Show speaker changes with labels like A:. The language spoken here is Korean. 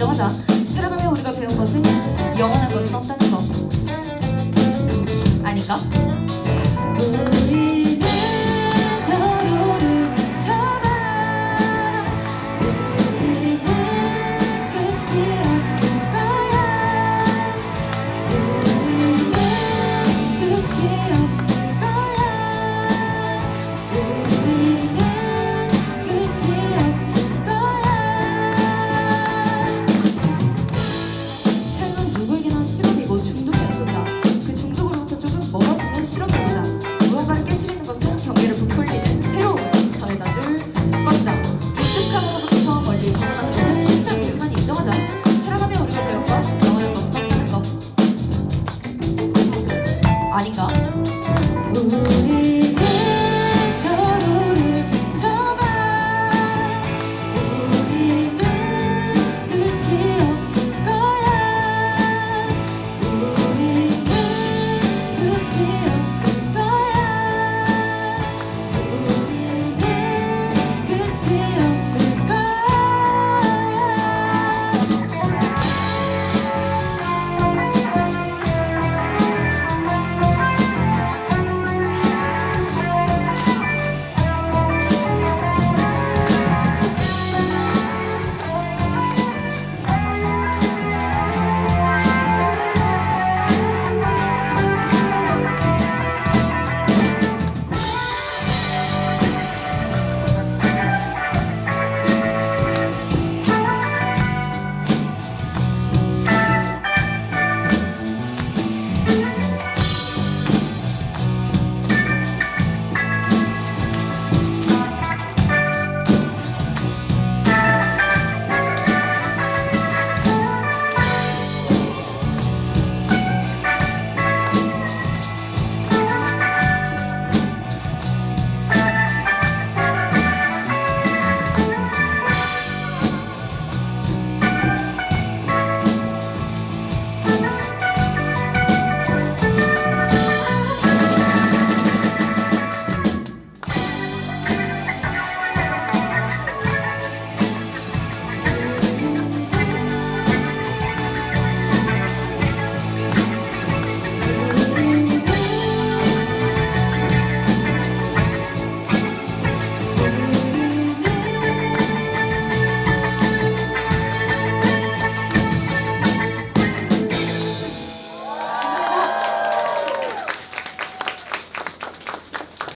A: 인정하자. 살아가며 우리가 배운 것은 영원한 것은 없다는 것. 아닌가?